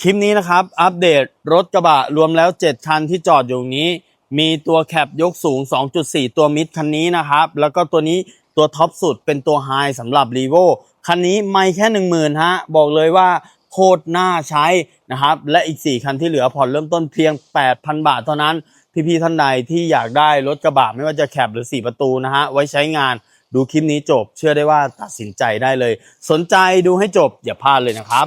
คลิปนี้นะครับ อัปเดตรถกระบะรวมแล้ว 7 คันที่จอดอยู่นี้ มีตัวแคปยกสูง 2.4 ตัวมิดคันนี้นะครับ แล้วก็ตัวนี้ตัวท็อปสุดเป็นตัวไฮสำหรับ r ีโวคันนี้ไม่แค่ 10,000ฮะบอกเลยว่าโคตรน่าใช้นะครับ และอีก 4 คันที่เหลือผ่อนเริ่มต้นเพียง 8,000 บาทเท่านั้น พี่ๆท่านใดที่อยากได้รถกระบะไม่ว่าจะแคปหรือ 4 ประตูนะฮะไว้ใช้งานดูคลิปนี้จบ เชื่อได้ว่าตัดสินใจได้เลย สนใจดูให้จบอย่าพลาดเลยนะครับ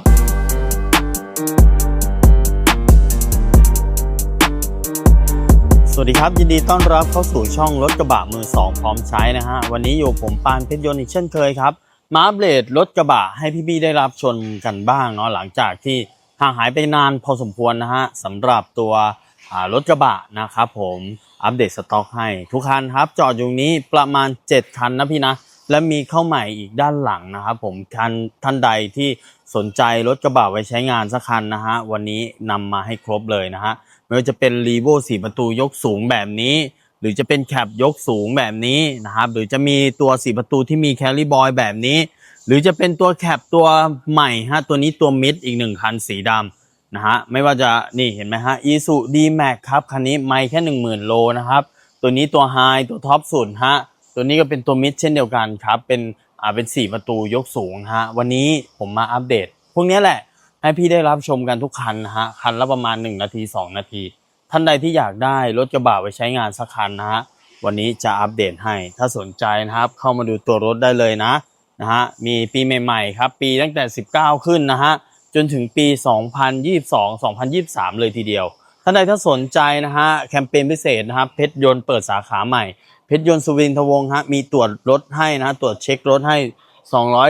วัสดีครับยินดีต้อนรับเข้าสู่ช่องรถกระบะมือ2พร้อมใช้นะฮะวันนี้อยู่ผมปานเพชรยนต์อีกเช่นเคยครับมาอัปเดตรถกระบะให้พี่ๆได้รับชมกันบ้างเนาะหลังจากที่ห่างหายไปนานพอสมควรนะฮะสำหรับตัวรถกระบะนะครับผมอัปเดตสต็อกให้ทุกคันครับ จอดอยู่นี้ประมาณ 7 คันนะพี่นะ และมีเข้าใหม่อีกด้านหลังนะครับผมท่านท่านใดที่สนใจรถกระบะไว้ใช้งานสักคันนะฮะวันนี้นำมาให้ครบเลยนะฮะ ไม่ว่าจะเป็นรีโวสี่ประตูยกสูงแบบนี้ หรือจะเป็นแคปยกสูงแบบนี้นะครับ หรือจะมีตัวสี่ประตูที่มีแคลิบอยแบบนี้ หรือจะเป็นตัวแคปตัวใหม่ฮะตัวนี้ตัวมิดอีกหนึ่งคันสีดำนะฮะไม่ว่าจะนี่เห็นไหมฮะอีซูดีแม็กครับคันนี้ไม่แค่หนึ่งหมื่นโลนะครับตัวนี้ตัวไฮตัวท็อปสุดฮะตัวนี้ก็เป็นตัวมิดเช่นเดียวกันครับเป็นอ่าเป็นสี่ประตูยกสูงฮะวันนี้ผมมาอัปเดต พวกนี้แหละ ให้พี่ได้รับชมกันทุกคันนะฮะคันละประมาณ 1 นาที 2 นาที ท่านใดที่อยากได้รถกระบะไว้ใช้งานสักคันนะฮะวันนี้จะอัปเดตให้ ถ้าสนใจนะครับ เข้ามาดูตัวรถได้เลยนะนะฮะมีปีใหม่ๆครับปีตั้งแต่ 19 ขึ้นนะฮะจนถึงปี 2022 2023 เลยทีเดียว ท่านใดถ้าสนใจนะฮะแคมเปญพิเศษนะครับเพชรยนต์เปิดสาขาใหม่ เพชรยนต์สุวินทวงศ์ฮะมีตรวจรถให้นะตรวจเช็ครถให้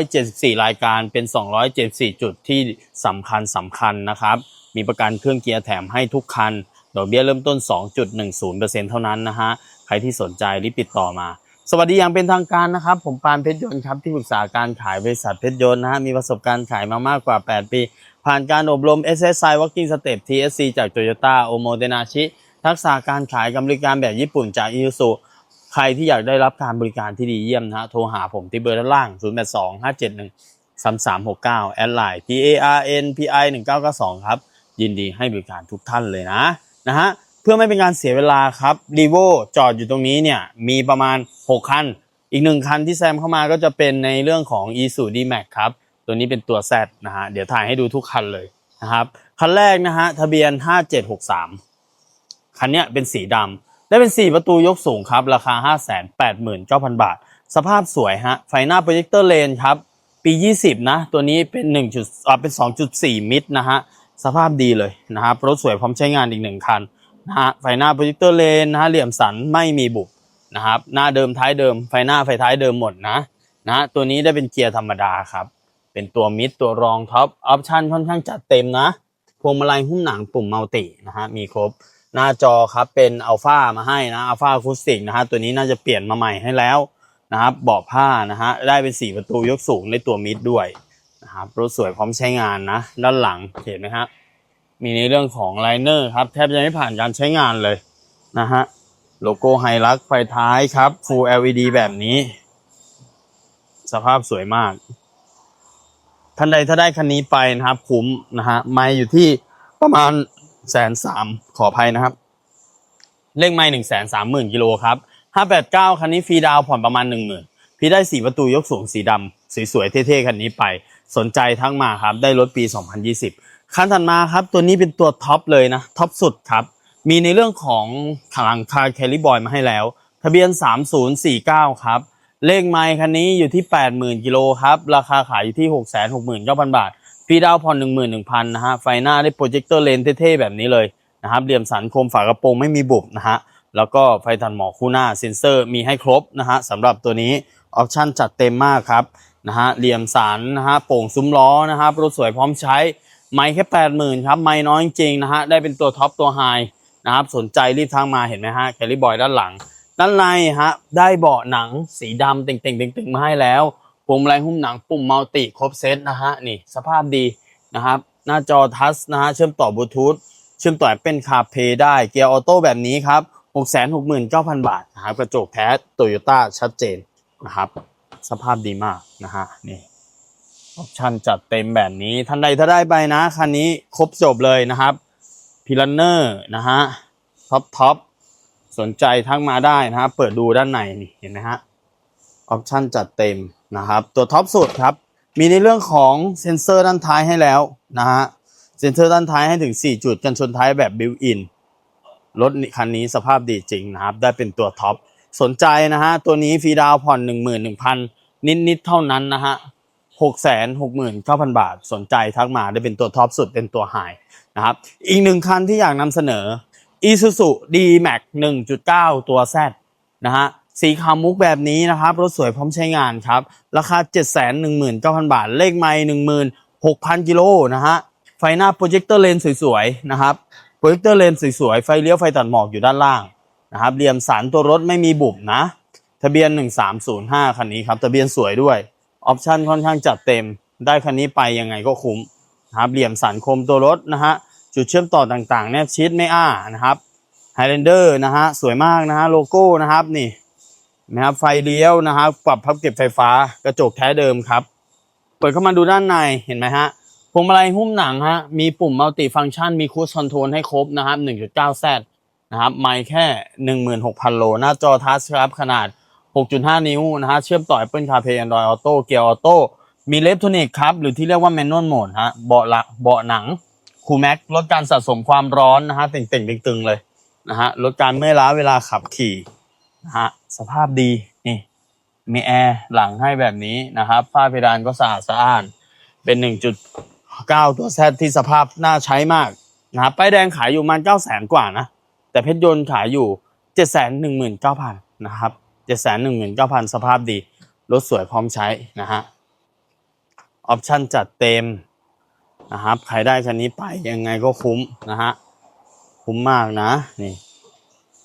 274 รายการเป็น 274 จุดที่สำคัญสำคัญนะครับ มีประกันเครื่องเกียร์แถมให้ทุกคัน ดอกเบี้ยเริ่มต้น 2.10%เท่านั้นนะฮะ ใครที่สนใจรีบติดต่อมา สวัสดีอย่างเป็นทางการนะครับ ผมปานเพชรยนต์ครับ ที่ปรึกษาการขายบริษัทเพชรยนต์นะฮะ มีประสบการณ์ขายมามากกว่า 8 ปี ผ่านการอบรม SSI Working Step TSC จาก Toyota o m o d e n a c h i ทักษะการขายกับบริการแบบญี่ปุ่นจาก i s u ใครที่อยากได้รับการบริการที่ดีเยี่ยมนะฮะโทรหาผมที่เบอร์ด้านล่าง 0 8 2 5 7 1 3 3 6 9 แอดไลน์ P A R N P I 1 9 9 2ครับ ยินดีให้บริการทุกท่านเลยนะนะฮะเพื่อไม่เป็นการเสียเวลาครับรีโวจอดอยู่ตรงนี้เนี่ยมีประมาณ 6 คัน อีกหนึ่งคันที่แซมเข้ามาก็จะเป็นในเรื่องของ e s u d m a x ครับ ตัวนี้เป็นตัว Z นะฮะเดี๋ยวถ่ายให้ดูทุกคันเลยนะครับ คันแรกนะฮะทะเบียน 5763 คันเนี้ยเป็นสีดำ ได้เป็น 4 ประตูยกสูงครับ ราคา 589,000 บาท สภาพสวยฮะ ไฟหน้าโปรเจคเตอร์เลนครับ ปี 20 นะ ตัวนี้เป็น1จุดอ่าเป็น 2.4 มิตรนะฮะ สภาพดีเลยนะครับ รถสวยพร้อมใช้งานอีกหนึ่งคันนะฮะ ไฟหน้าโปรเจคเตอร์เลนนะฮะ เหลี่ยมสันไม่มีบุบนะครับ หน้าเดิมท้ายเดิม ไฟหน้าไฟท้ายเดิมหมดนะ นะ ตัวนี้ได้เป็นเกียร์ธรรมดาครับ เป็นตัวมิดตัวรองท็อป ออปชั่นค่อนข้างจัดเต็มนะ พวงมาลัยหุ้มหนังปุ่มมัลตินะฮะ มีครบ หน้าจอครับเป็นอัลฟามาให้นะอัลฟาคูสติกนะฮะตัวนี้น่าจะเปลี่ยนมาใหม่ให้แล้วนะครับเบาะผ้านะฮะได้เป็น 4 ประตูยกสูงในตัวมิดด้วยนะครับรถสวยพร้อมใช้งานนะ ด้านหลังเห็นไหมฮะมีในเรื่องของไลเนอร์ครับแทบจะไม่ผ่านการใช้งานเลยนะฮะโลโก้ไฮลักไฟท้ายครับ Full LED แบบนี้ สภาพสวยมาก ท่านใดถ้าได้คันนี้ไปนะครับ คุ้มนะฮะไม่อยู่ที่ประมาณ แสนสามขออภัยนะครับ เลขไม่หนึ่งแสนสามหมื่นกิโลครับห้าแปดเก้าคันนี้ฟรีดาวผ่อนประมาณหนึ่งหมื่นพี่ได้สี่ประตูยกสูงสีดำสวยๆเท่ๆคันนี้ไป สนใจทั้งมาครับ ได้รถปี 2020 คันถัดมาครับ ตัวนี้เป็นตัวท็อปเลยนะท็อปสุดครับ มีในเรื่องของหลังคาแคลิบอยมาให้แล้ว ทะเบียน 3049 ครับ เลขไมค์คันนี้อยู่ที่ 80,000 กิโลครับ ราคาขายอยู่ที่ 669,000 บาท ฟรีดาวน์ผ่อน11,000นะฮะไฟหน้าได้โปรเจคเตอร์เลนเท่ๆแบบนี้เลยนะครับเหลี่ยมสันโคมฝากระโปรงไม่มีบุบนะฮะแล้วก็ไฟตัดหมอกคู่หน้าเซ็นเซอร์มีให้ครบนะฮะสำหรับตัวนี้ออปชั่นจัดเต็มมากครับนะฮะเหลี่ยมสันนะฮะโป่งซุ้มล้อนะครับรถสวยพร้อมใช้ไม่แค่80,000ครับไม่น้อยจริงๆนะฮะได้เป็นตัวท็อปตัวไฮนะครับสนใจรีบทางมาเห็นไหมฮะแคลิบอยด้านหลัง ด้านในฮะได้เบาะหนังสีดำเต่งๆตึงๆมาให้แล้ว พวงมาลัยหุ้มหนังปุ่มมัลติครบเซตนะฮะนี่สภาพดีนะครับ หน้าจอทัชนะฮะเชื่อมต่อบลูทูธเชื่อมต่อ Apple CarPlay ได้ เกียร์ออโต้แบบนี้ครับ 669,000 บาทนะครับกระจกแท้โตโยต้าชัดเจนนะครับ สภาพดีมากนะฮะนี่ออปชั่นจัดเต็มแบบนี้ท่านใดถ้าได้ไปนะคันนี้ครบจบเลยนะครับพิลันเนอร์นะฮะท็อปท็อปสนใจทักมาได้นะครับเปิดดูด้านในนี่เห็นไหมฮะออปชั่นจัดเต็ม นะครับตัวท็อปสุดครับ มีในเรื่องของเซ็นเซอร์ด้านท้ายให้แล้วนะฮะเซ็นเซอร์ด้านท้ายให้ถึง 4 จุดกันชนท้ายแบบบิวอินรถคันนี้สภาพดีจริงนะครับ ได้เป็นตัวท็อปสนใจนะฮะตัวนี้ฟรีดาวน์ผ่อน 11,000 นิดๆเท่านั้นนะฮะหกแสนหกหมื่นเก้าพันบาท สนใจทักมาได้เป็นตัวท็อปสุดเป็นตัวไฮนะครับ อีกหนึ่งคันที่อยากนำเสนอ Isuzu D-Max 1.9 ตัว Z นะฮะ สีขาวมุกแบบนี้นะครับ รถสวยพร้อมใช้งานครับ ราคา 719,000 บาท เลขไมล์16,000 กิโลนะฮะ ไฟหน้าโปรเจคเตอร์เลนสวยๆ นะครับ โปรเจคเตอร์เลนสวยๆ ไฟเลี้ยวไฟตัดหมอกอยู่ด้านล่างนะครับเหลี่ยมสันตัวรถไม่มีบุบนะ ทะเบียน 1305 คันนี้ครับ ทะเบียนสวยด้วย ออปชันค่อนข้างจัดเต็ม ได้คันนี้ไปยังไงก็คุ้มนะครับเหลี่ยมสันคมตัวรถนะฮะ จุดเชื่อมต่อต่างๆ แนบชิดไม่อ้านะครับไฮแลนเดอร์นะฮะ สวยมากนะฮะ โลโก้นะครับนี่ นะครับไฟเลี้ยวนะครับปรับพับเก็บไฟฟ้ากระจกแท้เดิมครับ เปิดเข้ามาดูด้านในเห็นไหมฮะพวงมาลัยหุ้มหนังฮะมีปุ่มมัลติฟังก์ชันมีคูสคอนโทรลให้ครบนะครับ 1.9 Z นะครับไม่แค่ 16,000 โล หน้าจอทัชครับขนาด 6.5 นิ้วนะฮะเชื่อมต่อ Apple CarPlay Android Auto เกียร์ออโต้มีเลฟโทนิกครับ หรือที่เรียกว่า Manual Mode ฮะเบาะหลักเบาะหนังคูแม็กลดการสะสมความร้อนนะฮะเต่งๆตึงๆเลยนะฮะลดการเมื่อยล้าเวลาขับขี่ นะฮะสภาพดีนี่มีแอร์หลังให้แบบนี้นะครับฝ้าเพดานก็สะอาดสะอ้าน เป็น 1.9 ตัวแซดที่สภาพน่าใช้มากนะครับป้ายแดงขายอยู่มัน9 0 0 0 0กว่านะ แต่เพชรยนต์ขายอยู่719,000นะครับ719,000สภาพดี รถสวยพร้อมใช้นะฮะออปชั่นจัดเต็มนะครับ ใครได้คันนี้ไปยังไงก็คุ้มนะฮะ คุ้มมากนะนี่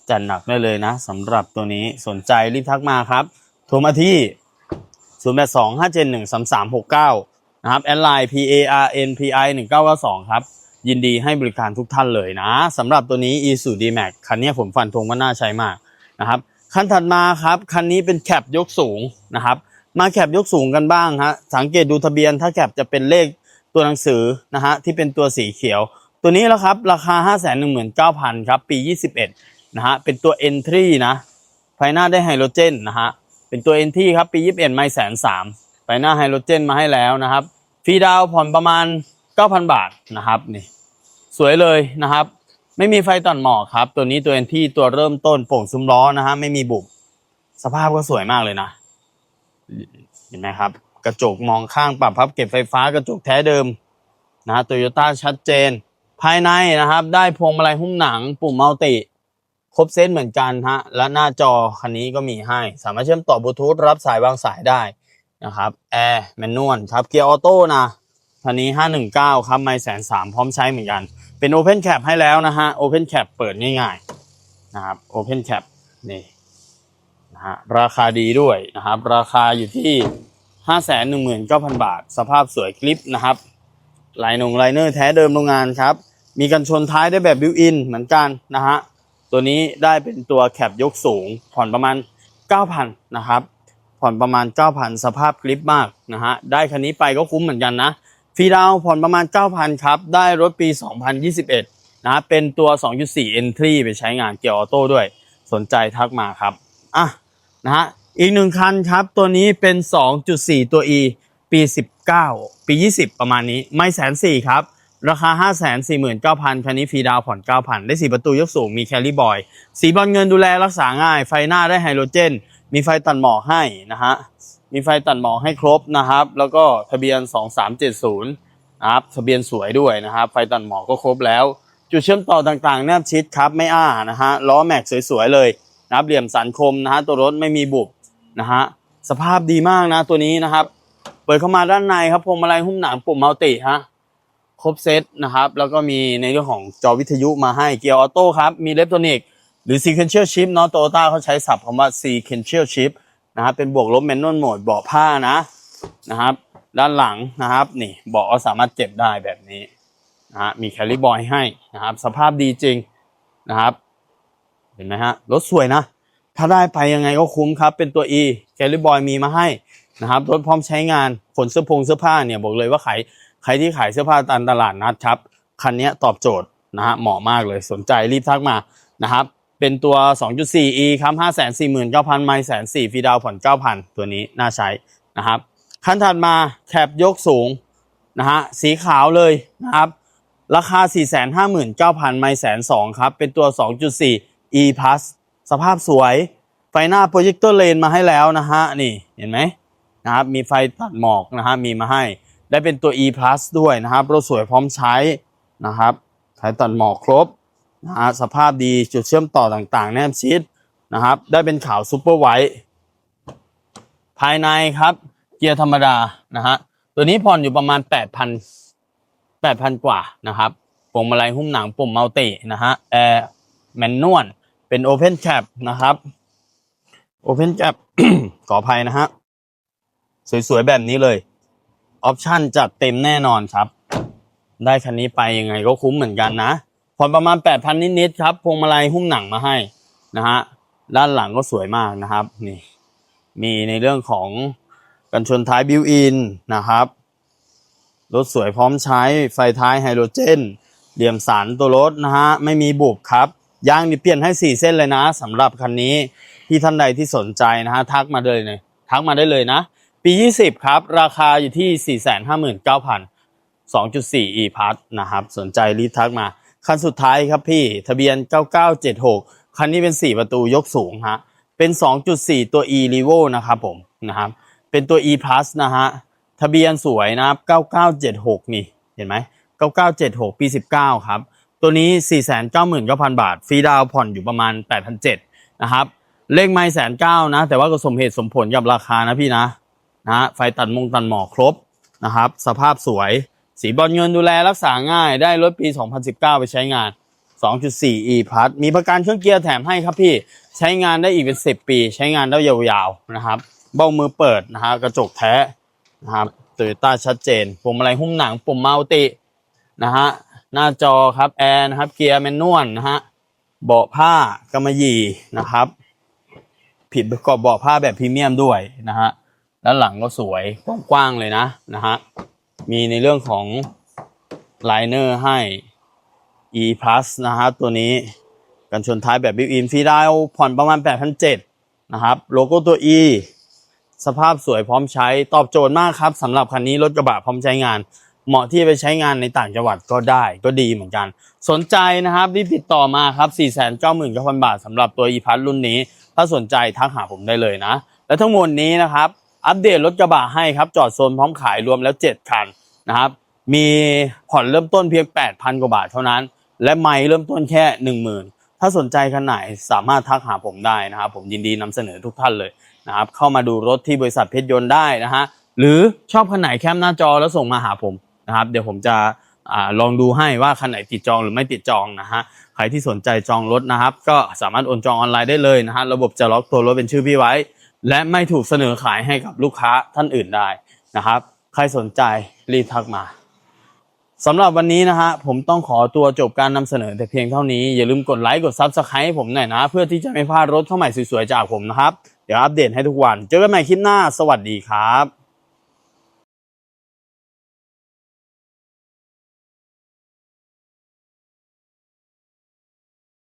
จัดหนักได้เลยนะสำหรับตัวนี้สนใจรีบทักมาครับโทรมาที่ 0 8 2 5 7 1 3 3 6 9 นะครับแอดไลน์ P A R N P I 1 9 9 2ครับ ยินดีให้บริการทุกท่านเลยนะสำหรับตัวนี้ e s u d Max คันนี้ผมฟันธงว่าน่าใช้มากนะครับคันถัดมาครับคันนี้เป็นแคปยกสูงนะครับมาแคปยกสูงกันบ้างฮะสังเกตดูทะเบียนถ้าแคปจะเป็นเลขตัวหนังสือนะฮะที่เป็นตัวสีเขียว ตัวนี้แล้วครับราคา 519,000ครับปี 21 นะฮะเป็นตัว Entry นะไฟหน้าได้ไฮโดรเจนนะฮะเป็นตัว Entry ครับปี 21 ไม่แสนสามไฟหน้าไฮโดรเจนมาให้แล้วนะครับฟรีดาวผ่อนประมาณ 9,000 บาทนะครับนี่สวยเลยนะครับ ไม่มีไฟตัดหมอกครับ ตัวนี้ตัว Entry ตัวเริ่มต้นโป่งซุ้มล้อนะฮะไม่มีบุบสภาพก็สวยมากเลยนะ เห็นไหมครับ กระจกมองข้างปรับพับเก็บไฟฟ้ากระจกแท้เดิมนะโตโยต้าชัดเจน ภายในนะครับ ได้พวงมาลัยหุ้มหนังปุ่มมัลติ ครบเซตเหมือนกันฮะ และหน้าจอคันนี้ก็มีให้ สามารถเชื่อมต่อบลูทูธรับสายวางสายได้นะครับแอร์แมนนวลครับเกียร์ออโต้นะคันนี้ 519 ครับ ไม่แสนสามพร้อมใช้เหมือนกัน เป็น Open Cap ให้แล้วนะฮะ Open Cap เปิดง่ายๆนะครับ Open Cap นี่นะฮะราคาดีด้วยนะครับ ราคาอยู่ที่ 519,000 บาท สภาพสวยคลิปนะครับลายนงไลเนอร์แท้เดิมโรงงานครับ มีกันชนท้ายได้แบบบิวอินเหมือนกันนะฮะ ตัวนี้ได้เป็นตัวแคปยกสูง ผ่อนประมาณ 9,000นะครับ ผ่อนประมาณ 9,000 สภาพคลิปมากนะฮะ ได้คันนี้ไปก็คุ้มเหมือนกันนะ ฟรีดาวผ่อนประมาณ 9,000 ครับ ได้รถปี 2021นะฮะเป็นตัว 2.4 Entry ไปใช้งานเกียร์ออโต้ด้วย สนใจทักมาครับ อะ นะฮะ อีกหนึ่งคันครับ ตัวนี้เป็น 2.4 ตัว E ปี 19 ปี 20 ประมาณนี้ ไม่แสนสี่ครับ ราคา 549,000 คันนี้ฟรีดาวผ่อน 9,000 ได้ 4 ประตูยกสูง มีแคลรี่บอย สีบอลเงินดูแลรักษาง่าย ไฟหน้าได้ไฮโดรเจน มีไฟตัดหมอกให้นะฮะ มีไฟตัดหมอกให้ครบนะครับ แล้วก็ทะเบียน 2370นะครับ ทะเบียนสวยด้วยนะครับ ไฟตัดหมอกก็ครบแล้ว จุดเชื่อมต่อต่างๆ แนบชิดครับ ไม่อ้านะฮะ ล้อแม็กสวยๆเลยนะครับเหลี่ยมสันคมนะฮะ ตัวรถไม่มีบุบนะฮะ สภาพดีมากนะตัวนี้นะครับ เปิดเข้ามาด้านในครับพวงมาลัยหุ้มหนังปุ่มมัลติฮะ ครบเซตนะครับ แล้วก็มีในเรื่องของจอวิทยุมาให้เกียร์ออโต้ครับ มีเลฟโทนิกหรือ sequential shift เนาะโตโยต้าเขาใช้ศัพท์คำว่า sequential shift นะครับ เป็นบวกลบ manual mode เบาะผ้านะนะครับ ด้านหลังนะครับนี่เบาะสามารถเก็บได้แบบนี้นะฮะมีแคลริบอยให้นะครับ สภาพดีจริงนะครับ เห็นไหมฮะรถสวยนะ ถ้าได้ไปยังไงก็คุ้มครับ เป็นตัว E แคลริบอยมีมาให้นะครับรถพร้อมใช้งานขนเสื้อผงเสื้อผ้าเนี่ยบอกเลยว่าขาย ใครที่ขายเสื้อผ้าตามตลาดนัดครับคันนี้ตอบโจทย์นะฮะเหมาะมากเลยสนใจรีบทักมานะครับเป็นตัว 2.4e ครับ549,000ไมล์แสนสี่ฟีดาวผ่อน9,000 ตัวนี้น่าใช้นะครับคันถัดมาแคปยกสูงนะฮะสีขาวเลยนะครับราคา 459,000ไมล์แสนสองครับเป็นตัว 2.4 e plus สภาพสวยไฟหน้าโปรเจคเตอร์เลนมาให้แล้วนะฮะนี่เห็นไหมนะครับมีไฟตัดหมอกนะฮะมีมาให้ ได้เป็นตัว e plus ด้วยนะครับรถสวยพร้อมใช้นะครับไฟตัดหมอกครบนะฮะสภาพดีจุดเชื่อมต่อต่างๆ แนบชิดนะครับ ได้เป็นขาวซูเปอร์ไวท์ภายในครับ เกียร์ธรรมดานะฮะตัวนี้ผ่อนอยู่ประมาณ 8,000 8,000 กว่านะครับพวงมาลัยหุ้มหนังปุ่มมัลตินะฮะแอร์แมนนวลเป็นโอเพนแคปนะครับโอเพนแคปขออภัยนะฮะ สวยๆ แบบนี้เลย ออปชั่นจัดเต็มแน่นอนครับ ได้คันนี้ไปยังไงก็คุ้มเหมือนกันนะผ่อนประมาณ 8,000 นิดๆครับพวงมาลัยหุ้มหนังมาให้นะฮะด้านหลังก็สวยมากนะครับนี่มีในเรื่องของกันชนท้ายบิวอินนะครับรถสวยพร้อมใช้ไฟท้ายไฮโดรเจน เหลี่ยมสันตัวรถนะฮะไม่มีบุบครับยางนี่เปลี่ยนให้ 4 เส้นเลยนะสำหรับคันนี้ที่ท่านใดที่สนใจนะฮะทักมาเลยเลยทักมาได้เลยนะ ปี 20 ครับ ราคาอยู่ที่ 459,000 2.4 e plus นะครับ สนใจรีบทักมา คันสุดท้ายครับพี่ ทะเบียน 9976 คันนี้เป็น 4 ประตูยกสูงฮะ เป็น 2.4 ตัว e r e v o นะครับผม นะครับ เป็นตัว e plus นะฮะ ทะเบียนสวยนะครับ 9976 นี่ เห็นไหม 9976 ปี 19 ครับ ตัวนี้ 499,000 บาท ฟรีดาวผ่อนอยู่ประมาณ 8,700 นะครับ เลขไม่แสนเก้านะ แต่ว่าก็สมเหตุสมผลกับราคานะพี่นะ นะฮะไฟตัดมงตัดหมอกครบนะครับ สภาพสวย สีบอลเงินดูแลรักษาง่ายได้รถปี 2019 ไปใช้งาน 2.4 e plus มีประกันเครื่องเกียร์แถมให้ครับพี่ใช้งานได้อีกเป็น 10 ปี ใช้งานได้ยาวๆนะครับ เบ้ามือเปิดนะฮะกระจกแท้นะครับโตโยต้าชัดเจนปุ่มอะไรหุ้มหนังปุ่มมัลตินะฮะหน้าจอครับแอร์นะครับเกียร์แมนนวลนะฮะเบาะผ้ากำมะหยี่นะครับ ผิดประกอบเบาะผ้าแบบพรีเมียมด้วยนะฮะ ด้านหลังก็สวยกว้างๆเลยนะนะฮะมีในเรื่องของไลเนอร์ให้ e plus นะฮะตัวนี้กันชนท้ายแบบบิวอินฟรีดาวน์ผ่อนประมาณ 8,700นะครับโลโก้ตัว e สภาพสวยพร้อมใช้ตอบโจทย์มากครับสำหรับคันนี้รถกระบะพร้อมใช้งาน เหมาะที่ไปใช้งานในต่างจังหวัดก็ได้ก็ดีเหมือนกัน สนใจนะครับรีบติดต่อมาครับ 4 9 9 0 0 0 บาทสำหรับตัว e p a s รุ่นนี้ ถ้าสนใจทักหาผมได้เลยนะ และทั้งหมดนี้นะครับ อัปเดตรถกระบะให้ครับ จอดโซนพร้อมขายรวมแล้ว 7 คันนะครับ มีผ่อนเริ่มต้นเพียง 8,000 กว่าบาทเท่านั้น และไม่เริ่มต้นแค่ 10,000 ถ้าสนใจคันไหนสามารถทักหาผมได้นะครับ ผมยินดีนำเสนอทุกท่านเลยนะครับ เข้ามาดูรถที่บริษัทเพชรยนต์ได้นะฮะ หรือชอบคันไหนแคปหน้าจอแล้วส่งมาหาผมนะครับ เดี๋ยวผมจะอลองดูให้ว่าคันไหนติดจองหรือไม่ติดจองนะฮะ ใครที่สนใจจองรถนะครับ ก็สามารถโอนจองออนไลน์ได้เลยนะฮะ ระบบจะล็อกตัวรถเป็นชื่อพี่ไว้ และไม่ถูกเสนอขายให้กับลูกค้าท่านอื่นได้นะครับ ใครสนใจรีบทักมาสำหรับวันนี้นะฮะผมต้องขอตัวจบการนำเสนอแต่เพียงเท่านี้ อย่าลืมกดไลค์กดซับสไครต์ให้ผมหน่อยนะ เพื่อที่จะไม่พลาดรถเข้าใหม่สวยๆจากผมนะครับ เดี๋ยวอัปเดตให้ทุกวัน เจอกันใหม่คลิปหน้า สวัสดีครับ